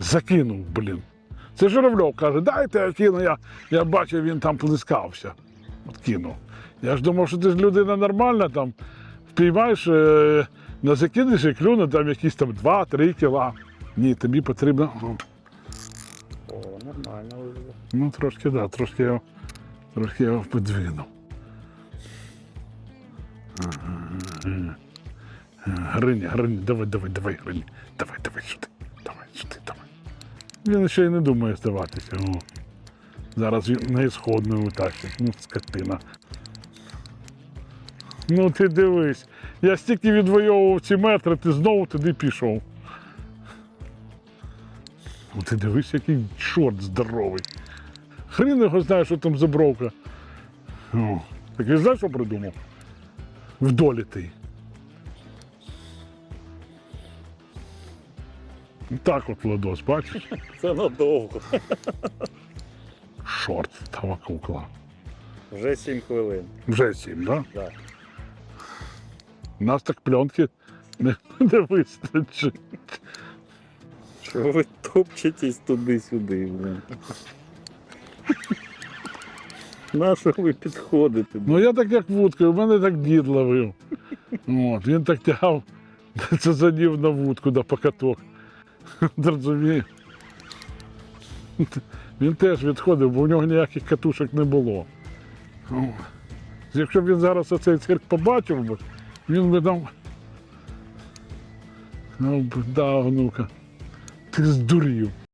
Закинув, блін. Це Журавльов каже, дайте я кину, я, я бачив, він там плескався. От кинув. Я ж думав, що ти ж людина нормальна, там впіймаєш, е, на закинеш і клюне там якісь там 2-3 кіла. Ні, тобі потрібно. О, нормально. Ну, трошки, так, да, трошки його, трошки його подвинув. Гриня, Гриня, давай, давай, давай, Гриня. Давай, давай сюди. Давай, сюди, давай. Він ще й не думає здаватися. О. Зараз він на ісходну витащить. Ну, скотина. Ну ти дивись. Я стільки відвоював ці метри, ти знову туди пішов. Ну ти дивись, який чорт здоровий. Хрін його знає, що там за бровка. Так він знаєш, що придумав? Вдолітий. Так от Владос, бачиш? Це надовго. Шорт та кукла. Вже 7 хвилин. Вже сім, так? Да? Так. У нас так пленки не, не вистачить. Чого ви топчетесь туди-сюди, блин? На що ви підходите? Ну я так як вудкою, у мене так дід ловив. От, він так тягав, це задів на вудку на покаток. Ти Він теж відходив, бо в нього ніяких катушок не було. Якщо б він зараз оцей цирк побачив би, він би там. Ну, да, внука. Ти здурів.